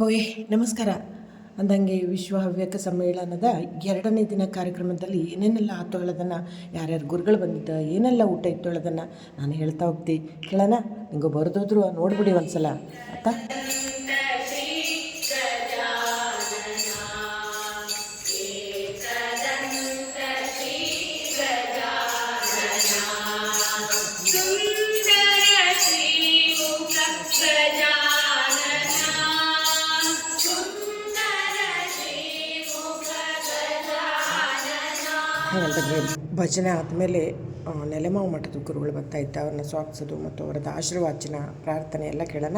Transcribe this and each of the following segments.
ಹೋಯ್ ನಮಸ್ಕಾರ. ಅಂದಂಗೆ ವಿಶ್ವ ಹವ್ಯಕ ಸಮ್ಮೇಳನದ ಎರಡನೇ ದಿನ ಕಾರ್ಯಕ್ರಮದಲ್ಲಿ ಏನೇನೆಲ್ಲ ಆತು ಹೇಳೋದನ್ನು ಯಾರ್ಯಾರು ಗುರುಗಳು ಬಂದಿದ್ದ, ಏನೆಲ್ಲ ಊಟ ಇತ್ತು ಹೇಳೋದನ್ನು ನಾನು ಹೇಳ್ತಾ ಹೋಗ್ತಿ. ಕೇಳೋಣ? ನಿಂಗೆ ಬರೆದೋದ್ರು ನೋಡ್ಬಿಡಿ ಒಂದ್ಸಲ. ಆಯ್ತಾ ಅಂತಂದರೆ ಭಜನೆ ಆದಮೇಲೆ ನೆಲೆಮಾವು ಮಠದ ಗುರುಗಳು ಬರ್ತಾ ಇದ್ದ, ಅವ್ರನ್ನ ಸ್ವಾಗತಿಸೋದು ಮತ್ತು ಅವರದ ಆಶೀರ್ವಾಚನ ಪ್ರಾರ್ಥನೆ ಎಲ್ಲ ಕೇಳೋಣ.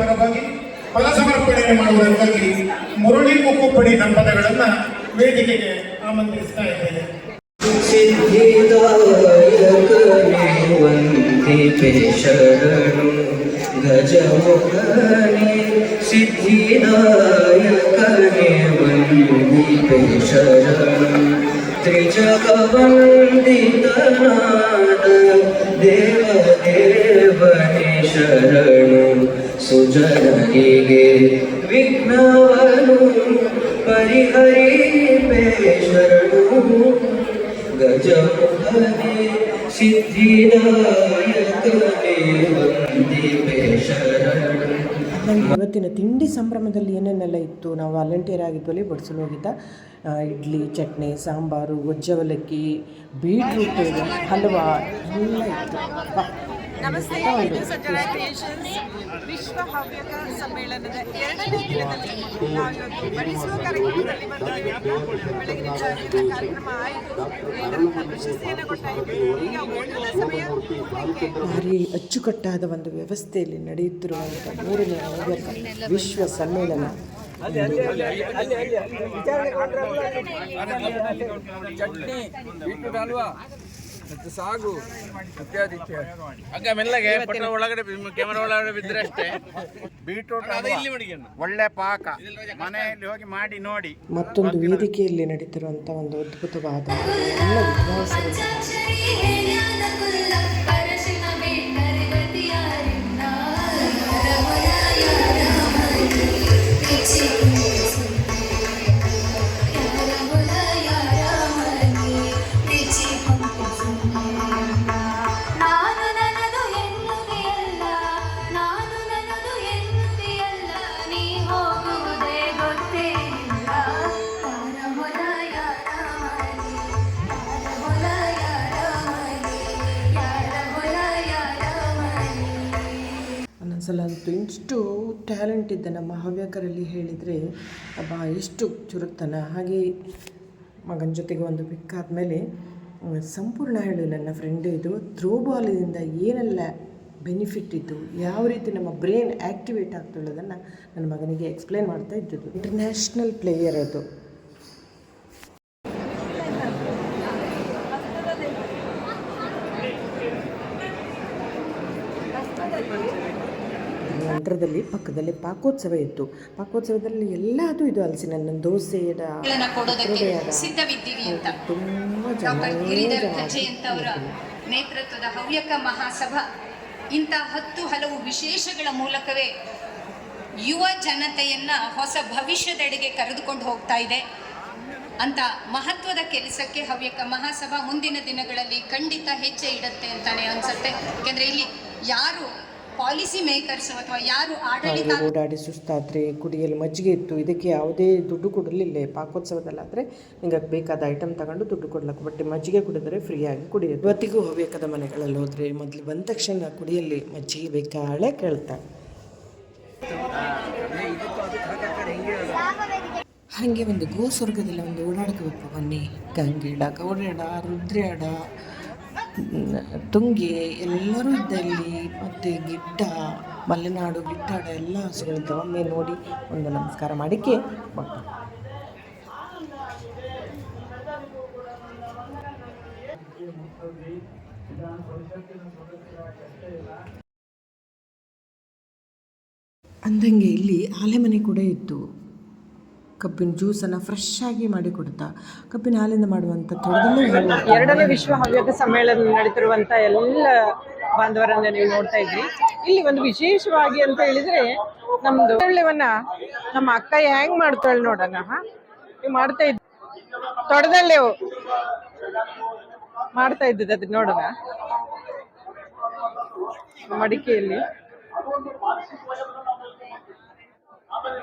ಪರವಾಗಿ ಫಲ ಸಮರ್ಪಣೆ ಮಾಡುವುದಕ್ಕಾಗಿ ಕೊಬ್ಬಡಿ ಸಂಪದಗಳನ್ನ ವೇದಿಕೆಗೆ ಆಮಂತ್ರಿಸ್ತಾ ಇದ್ದೇನೆ ಗಜಮುಖನೆ ಸಿದ್ಧಿದಾಯಕನೆ ವಂದಿಪೆ ಶರಣಂ ತ್ರಿಜಗವಂದಿತನಾದ ದೇವ ದೇವನೇ ಶರಣಂ ಸುಜನನಿಗೆ ವಿಘ್ನವನು ಗಜಮುಖನೆ ಇವತ್ತಿನ ತಿಂಡಿ ಸಂಭ್ರಮದಲ್ಲಿ ಏನೇನೆಲ್ಲ ಇತ್ತು? ನಾವು ವಾಲಂಟಿಯರ್ ಆಗಿದ್ದಲ್ಲಿ ಬಡಿಸಲು ಹೋಗಿದ್ದ ಇಡ್ಲಿ, ಚಟ್ನಿ, ಸಾಂಬಾರು ಗೊಜ್ಜವಲಕ್ಕಿ ಬೀಟ್ರೂಟ್, ಹಲ್ವಾ, ಎಲ್ಲ ಇತ್ತು. ನಮಸ್ತೆ ಹಿಂದೂ ಇದು ಸಂಜನಾ ಕ್ರಿಯೇಷನ್ಸ್. ವಿಶ್ವ ಹವ್ಯಕ ಸಮ್ಮೇಳನದ ಎರಡನೇ ದಿನದಲ್ಲಿ ನಾವು ಇವತ್ತು ಬಡಿಸುವ ಕಾರ್ಯಕ್ರಮದಲ್ಲಿ ಬಂದಿದ್ದೀವಿ ಬೆಳಗಿನ ಜಾವದಿಂದ ಕಾರ್ಯಕ್ರಮ ಆಯಿತು. ಇದರಿಂದ ಪ್ರಶಸ್ತಿಯನ್ನು ಕೊಟ್ಟಾಯಿತು. ಈಗ ಓಟದ ಸಮಯ. ಭಾರಿ ಅಚ್ಚುಕಟ್ಟಾದ ಒಂದು ವ್ಯವಸ್ಥೆಯಲ್ಲಿ ನಡೆಯುತ್ತಿರುವಂಥ ಮೂರನೇ ಹವ್ಯಕ ವಿಶ್ವ ಸಮ್ಮೇಳನ. ಚಟ್ನಿ ಮತ್ತು ಸಾಗು ಇತ್ಯಾದಿ ಇತ್ಯಾದಿ ಹಂಗ ಮೆಲ್ಲಗೆ ಪಟ್ಟ ಒಳಗಡೆ ಕ್ಯಾಮರಾ ಒಳಗಡೆ ಬಿದ್ದರೆ ಅಷ್ಟೇ. ಬೀಟ್ರೂಟ್ ಒಳ್ಳೆ ಪಾಕ. ಮನೆಯಲ್ಲಿ ಹೋಗಿ ಮಾಡಿ ನೋಡಿ. ಮತ್ತೊಂದು ವೇದಿಕೆಯಲ್ಲಿ ನಡೀತಿರುವಂಥ ಒಂದು ಅದ್ಭುತವಾದ ಎಲ್ಲ ವಿದ್ವಾಂಸರು. ಇಷ್ಟು ಟ್ಯಾಲೆಂಟ್ ಇದ್ದ ನಮ್ಮ ಹವ್ಯಕರಲ್ಲಿ ಹೇಳಿದರೆ, ಅಬ್ಬಾ, ಎಷ್ಟು ಚುರುಕ್ತನ. ಹಾಗೆ ಮಗನ ಜೊತೆಗೆ ಒಂದು ಪಿಕ್ ಆದಮೇಲೆ ಸಂಪೂರ್ಣ ಹೇಳಿ ನನ್ನ ಫ್ರೆಂಡ್ ಇದು. ಥ್ರೋಬಾಲಿಂದ ಏನೆಲ್ಲ ಬೆನಿಫಿಟ್ ಇದ್ದು, ಯಾವ ರೀತಿ ನಮ್ಮ ಬ್ರೈನ್ ಆ್ಯಕ್ಟಿವೇಟ್ ಆಗ್ತುಳ್ಳೋದನ್ನು ನನ್ನ ಮಗನಿಗೆ ಎಕ್ಸ್ಪ್ಲೇನ್ ಮಾಡ್ತಾ ಇದ್ದಿದ್ದು. ಇಂಟರ್ನ್ಯಾಷನಲ್ ಪ್ಲೇಯರ್ ಅದು. ನಂತರದಲ್ಲಿ ಪಕ್ಕದಲ್ಲಿ ಪಾಕೋತ್ಸವ ಇತ್ತು. ಪಾಕೋತ್ಸವದಲ್ಲಿ ಎಲ್ಲದೂ ಇದು ಹಲಸಿನ ದೋಸೆ ತುಂಬ ಅವರ ನೇತೃತ್ವದ ಹವ್ಯಕ ಮಹಾಸಭಾ. ಇಂಥ ಹತ್ತು ಹಲವು ವಿಶೇಷಗಳ ಮೂಲಕವೇ ಯುವ ಜನತೆಯನ್ನ ಹೊಸ ಭವಿಷ್ಯದೆಡೆಗೆ ಕರೆದುಕೊಂಡು ಹೋಗ್ತಾ ಇದೆ. ಅಂತ ಮಹತ್ವದ ಕೆಲಸಕ್ಕೆ ಹವ್ಯಕ ಮಹಾಸಭಾ ಮುಂದಿನ ದಿನಗಳಲ್ಲಿ ಖಂಡಿತ ಹೆಜ್ಜೆ ಇಡುತ್ತೆ ಅಂತಾನೆ ಅನ್ಸುತ್ತೆ. ಯಾಕೆಂದ್ರೆ ಇಲ್ಲಿ ಯಾರು ಪಾಲಿಸಿ ಮೇಕರ್ಸ್ ಅಥವಾ ಯಾರು ಆಡಳಿತ ಓಡಾಡಿ ಸುಸ್ತಾದರೆ ಕುಡಿಯಲ್ಲಿ ಮಜ್ಜಿಗೆ ಇತ್ತು, ಇದಕ್ಕೆ ಯಾವುದೇ ದುಡ್ಡು ಕೊಡಲಿಲ್ಲ. ಪಾಕೋತ್ಸವದಲ್ಲಾದರೆ ನಿಮಗೆ ಬೇಕಾದ ಐಟಮ್ ತಗೊಂಡು ದುಡ್ಡು ಕೊಡ್ಲಕ್ಕೆ ಬಟ್ ಮಜ್ಜಿಗೆ ಕುಡಿದರೆ ಫ್ರೀಯಾಗಿ ಕುಡಿಯೋದು. ಇವತ್ತಿಗೂ ಹೋಗಬೇಕಾದ ಮನೆಗಳಲ್ಲಿ ಹೋದರೆ ಮೊದಲು ಬಂದ ತಕ್ಷಣ ಕುಡಿಯಲ್ಲಿ ಮಜ್ಜಿಗೆ ಬೇಕಾಳೆ ಕೇಳ್ತಾರೆ ಹಾಗೆ ಒಂದು ಗೋ ಸ್ವರ್ಗದಲ್ಲಿ ಒಂದು ಓಡಾಡ್ಕೋಬೇಕು ಬನ್ನಿ. ಗಂಗೇಡ ಗೌಡೇಡ ರುದ್ರೇಡ. ತುಂಗಿ, ಎಲ್ಲರೂ ಇದ್ದಲ್ಲಿ ಮತ್ತು ಗಿಡ್ಡ ಮಲೆನಾಡು ಗಿಟ್ಟಾಡ ಎಲ್ಲ ಹಸುಗಳಿದ್ದ ಒಮ್ಮೆ ನೋಡಿ ಒಂದು ನಮಸ್ಕಾರ ಹೊರಟು ಅಂದಂಗೆ ಇಲ್ಲಿ ಆಲೆಮನೆ ಕೂಡ ಇತ್ತು. ಕಬ್ಬಿನ ಜ್ಯೂಸನ್ನು ಫ್ರೆಶ್ ಆಗಿ ಮಾಡಿ ಕೊಡ್ತಾ ಕಬ್ಬಿನ ಹಾಲಿಂದ ಮಾಡುವಂಥ ಎರಡನೇ ವಿಶ್ವ ಹವ್ಯಕ ಸಮ್ಮೇಳನ ನಡೀತಿರುವಂಥ ಎಲ್ಲ ಬಾಂಧವರನ್ನ ನೀವು ನೋಡ್ತಾ ಇದ್ರಿ. ಇಲ್ಲಿ ಒಂದು ವಿಶೇಷವಾಗಿ ಅಂತ ಹೇಳಿದ್ರೆ ನಮ್ದು ನಮ್ಮ ಅಕ್ಕ ಹೆಂಗ್ ಮಾಡ್ತಾಳೆ ನೋಡೋಣ, ಹಾ? ನೀವು ಮಾಡ್ತಾ ಇದ್ ತೊಡದಲ್ಲೇ ಮಾಡ್ತಾ ಇದ್ದದ್ದು ಅದು ನೋಡೋಣ. ಮಡಿಕೆಯಲ್ಲಿ.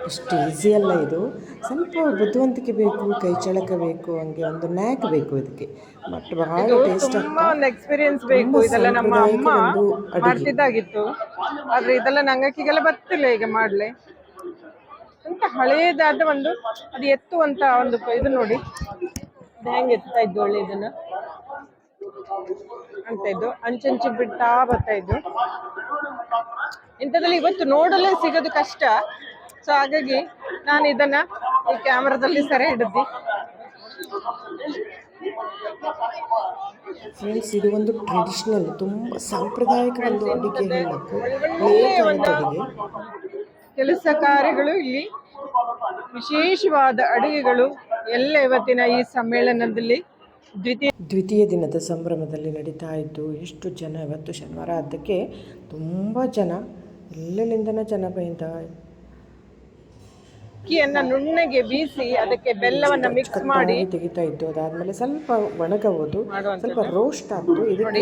ಅಷ್ಟು ಈಸಿ ಅಲ್ಲ ಇದು. ಸ್ವಲ್ಪ ಬುದ್ಧಿವಂತಿಕೆ ಬೇಕು ಕೈ ಚಳಕ ಬೇಕು ಹಂಗೆ ಒಂದು ನ್ಯಾಕ್ ಬೇಕು ಇದಕ್ಕೆ. ಬಟ್ ಬಹಳ ಟೇಸ್ಟ್ ಎಕ್ಸ್ಪೀರಿಯನ್ಸ್ ಬೇಕು. ಇದೆಲ್ಲ ನಮ್ಮ ಅಮ್ಮ ಮಾಡ್ತಿದ್ದಾಗಿತ್ತು. ಆದ್ರೆ ಇದೆಲ್ಲ ನಂಗಕ್ಕಿಗೆಲ್ಲ ಬರ್ತಿಲ್ಲ ಈಗ ಮಾಡ್ಲೆ. ಅಂತ ಹಳೇದಾದ ಒಂದು ಅದು ಎತ್ತುವಂತ ಒಂದು ಇದು ನೋಡಿ. ಹೆಂಗ್ ಎತ್ತಾ ಇದ್ದು ಒಳ್ಳೆ ಇದನ್ನ? ಅಂತ ಇದ್ದು. ಅಂಚಂಚು ಬಿಡ್ತಾ ಬರ್ತಾ ಇದ್ದು. ಇಂಥದ್ರಲ್ಲಿ ಇವತ್ತು ನೋಡಲೇ ಸಿಗೋದು ಕಷ್ಟ. ಸೊ ಹಾಗಾಗಿ ನಾನು ಇದನ್ನ ಈ ಕ್ಯಾಮ್ರಾದಲ್ಲಿ ಸೆರೆ ಹಿಡಿದ್ವಿ. ಫ್ರೆಂಡ್ಸ್ ಇದು ಒಂದು ಟ್ರೆಡಿಷನಲ್ ತುಂಬ ಸಾಂಪ್ರದಾಯಿಕ ಒಂದು ಅಡುಗೆ ಹೇಳಬೇಕು ಕೆಲಸ ಕಾರ್ಯಗಳು ಇಲ್ಲಿ ವಿಶೇಷವಾದ ಅಡುಗೆಗಳು ಎಲ್ಲ ಇವತ್ತಿನ ಈ ಸಮ್ಮೇಳನದಲ್ಲಿ ದ್ವಿತೀಯ ದ್ವಿತೀಯ ದಿನದ ಸಂಭ್ರಮದಲ್ಲಿ ನಡೀತಾ ಇದ್ದು ಎಷ್ಟು ಜನ ಇವತ್ತು ಶನಿವಾರ ಅದಕ್ಕೆ ತುಂಬ ಜನ ಎಲ್ಲೆಲ್ಲಿಂದನೂ ಜನ ಬೈತಾ ಅಕ್ಕಿಯನ್ನ ನುಣ್ಣಗೆ ಬೀಸಿ ಅದಕ್ಕೆ ಬೆಲ್ಲವನ್ನ ಮಿಕ್ಸ್ ಮಾಡಿ ತೆಗಿತಾ ಇದ್ದು ಅದಾದ್ಮೇಲೆ ಸ್ವಲ್ಪ ಒಣಗಬಹುದು ಸ್ವಲ್ಪ ರೋಸ್ಟ್ ಆಗ್ತು ಇದಕ್ಕೆ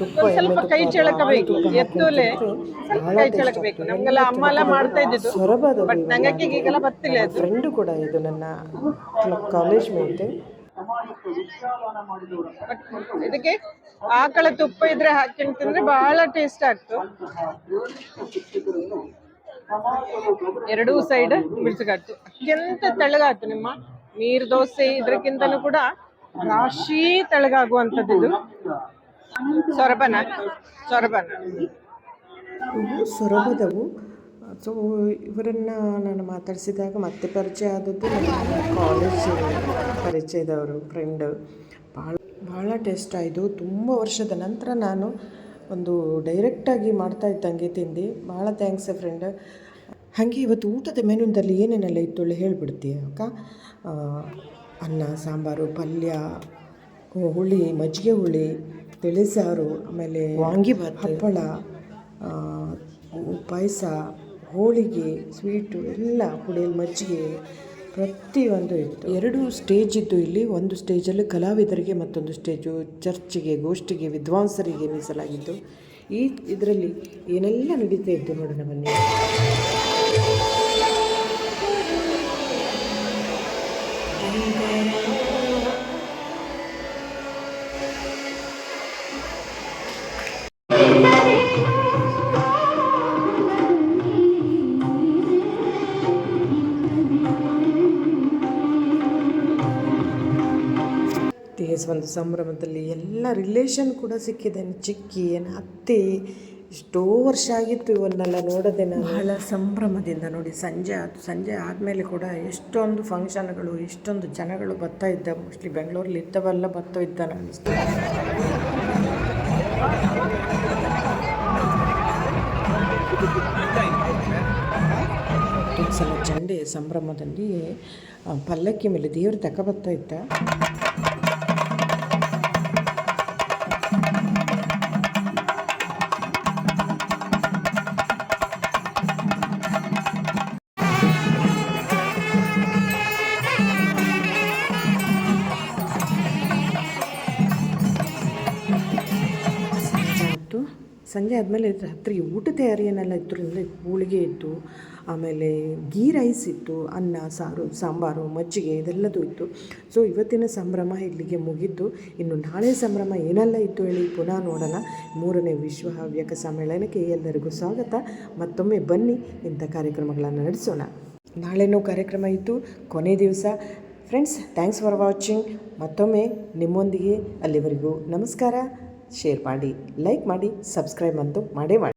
ತುಪ್ಪ ಸ್ವಲ್ಪ ಕೈ ಚೆಳಕಬೇಕು ಎತ್ತುಲೆ ಕೈ ಚಳಕಬೇಕು. ನಮ್ಗೆಲ್ಲ ಅಮ್ಮ ಎಲ್ಲ ಮಾಡ್ತಾ ಇದ್ದಿದ್ದು. ಸೊರಬದವು ಬಟ್. ನಂಗಕ್ಕೆ ಈಗೆಲ್ಲ ಬರ್ತಿಲ್ಲ ಅದು. ಫ್ರೆಂಡ್ ಕೂಡ ಇದು ನನ್ನ ಕಾಲೇಜ್ ಮೇಲೆ ಇದಕ್ಕೆ ಆಕಳ ತುಪ್ಪ ಇದ್ರೆ ಹಾಕಿ ತಿಂದ್ರೆ ಬಹಳ ಟೇಸ್ಟ್ ಆಗ್ತು. ಎರಡೂ ಸೈಡ್ ಬಿಡ್ಸಗಾಯ್ತು ಅತ್ಯಂತ ತೆಳಗಾಯ್ತು ನಿಮ್ಮ. ನೀರ್ ದೋಸೆ ಇದ್ರಕ್ಕಿಂತನೂ ಕೂಡ ರಾಶಿ ತೆಳಗಾಗುವಂಥದ್ದು ಇದು. ಸೊರಬನ? ಸೊರಬನ. ಸೊರಬದವು. ಸೊ ಇವರನ್ನು ನಾನು ಮಾತಾಡಿಸಿದಾಗ ಮತ್ತೆ ಪರಿಚಯ ಆದದ್ದು ಕಾಲೇಜ್ ಪರಿಚಯದವರು ಫ್ರೆಂಡ್ ಭಾಳ ಭಾಳ ಟೇಸ್ಟ್ ಆಯಿತು. ತುಂಬ ವರ್ಷದ ನಂತರ ನಾನು ಒಂದು ಡೈರೆಕ್ಟಾಗಿ ಮಾಡ್ತಾ ಇದ್ದಂಗೆ ತಿಂದು. ಭಾಳ ಥ್ಯಾಂಕ್ಸ್ ಫ್ರೆಂಡ್ ಹಾಗೆ ಇವತ್ತು ಊಟದ ಮೆನುದಲ್ಲಿ ಏನೇನೆಲ್ಲ ಇತ್ತು ಒಳ್ಳೆ ಹೇಳ್ಬಿಡ್ತೀಯ ಅಕ್ಕ? ಅನ್ನ ಸಾಂಬಾರು ಪಲ್ಯ ಹುಳಿ ಮಜ್ಜಿಗೆ ಹುಳಿ ತಿಳಿಸಾರು ಆಮೇಲೆ ವಾಂಗಿಭಾತ್ ಹಪ್ಪಳ ಪಾಯಸ ಹೋಳಿಗೆ ಸ್ವೀಟು ಎಲ್ಲ ಹುಳಿಯಲ್ಲಿ ಮಜ್ಜಿಗೆ ಪ್ರತಿಯೊಂದು ಇತ್ತು. ಎರಡು ಸ್ಟೇಜ್ ಇದ್ದು ಇಲ್ಲಿ ಒಂದು ಸ್ಟೇಜಲ್ಲಿ ಕಲಾವಿದರಿಗೆ ಮತ್ತೊಂದು ಸ್ಟೇಜು ಚರ್ಚಿಗೆ ಗೋಷ್ಠಿಗೆ ವಿದ್ವಾಂಸರಿಗೆ ಮೀಸಲಾಗಿದ್ದು. ಈ ಇದರಲ್ಲಿ ಏನೆಲ್ಲ ನಡೀತಾ ಇತ್ತು ನೋಡೋಣ ಬನ್ನಿ ಒಂದು ಸಂಭ್ರಮದಲ್ಲಿ ಎಲ್ಲ ರಿಲೇಷನ್ ಕೂಡ ಸಿಕ್ಕಿದೆ. ಚಿಕ್ಕಿ ಏನು ಅತ್ತೆ ಎಷ್ಟೋ ವರ್ಷ ಆಗಿತ್ತು ಇವನ್ನೆಲ್ಲ ನೋಡದೆ ನಾನು. ಬಹಳ ಸಂಭ್ರಮದಿಂದ ನೋಡಿ, ಸಂಜೆ ಆಯ್ತು ಸಂಜೆ ಆದಮೇಲೆ ಕೂಡ ಎಷ್ಟೊಂದು ಫಂಕ್ಷನ್ಗಳು, ಎಷ್ಟೊಂದು ಜನಗಳು ಬರ್ತಾ ಇದ್ದ ಮೋಸ್ಟ್ಲಿ ಬೆಂಗಳೂರಲ್ಲಿ ಇದ್ದವೆಲ್ಲ ಬರ್ತಾ ಇದ್ದ ನಾನು ಸಲ ಚಂಡೆ ಸಂಭ್ರಮದಲ್ಲಿ ಪಲ್ಲಕ್ಕಿ ಮೇಲೆ ದೇವರು ಬರ್ತಾ ಇದ್ದ. ಸಂಜೆ ಆದಮೇಲೆ ರಾತ್ರಿ ಊಟ ತಯಾರಿ ಏನೆಲ್ಲ ಇತ್ತು ಅಂದರೆ ಹೋಳಿಗೆ ಇತ್ತು, ಆಮೇಲೆ ಗೀ ರೈಸ್ ಇತ್ತು, ಅನ್ನ, ಸಾರು, ಸಾಂಬಾರು, ಮಜ್ಜಿಗೆ ಇದೆಲ್ಲದೂ ಇತ್ತು. ಸೊ ಇವತ್ತಿನ ಸಂಭ್ರಮ ಇಲ್ಲಿಗೆ ಮುಗೀತು ಇನ್ನು ನಾಳೆ ಸಂಭ್ರಮ ಏನೆಲ್ಲ ಇತ್ತು ಹೇಳಿ ಪುನಃ ನೋಡೋಣ. ಮೂರನೇ ವಿಶ್ವ ಹವ್ಯಕ ಸಮ್ಮೇಳನಕ್ಕೆ ಎಲ್ಲರಿಗೂ ಸ್ವಾಗತ. ಮತ್ತೊಮ್ಮೆ ಬನ್ನಿ, ಇಂಥ ಕಾರ್ಯಕ್ರಮಗಳನ್ನು ನಡೆಸೋಣ. ನಾಳೆನೂ ಕಾರ್ಯಕ್ರಮ ಇತ್ತು, ಕೊನೆ ದಿವಸ. ಫ್ರೆಂಡ್ಸ್ ಥ್ಯಾಂಕ್ಸ್ ಫಾರ್ ವಾಚಿಂಗ್ ಮತ್ತೊಮ್ಮೆ ನಿಮ್ಮೊಂದಿಗೆ ಅಲ್ಲಿವರೆಗೂ ನಮಸ್ಕಾರ. ಶೇರ್ ಮಾಡಿ ಲೈಕ್ ಮಾಡಿ ಸಬ್ಸ್ಕ್ರೈಬ್ ಅಂತೂ ಮಾಡೇ ಮಾಡಿ.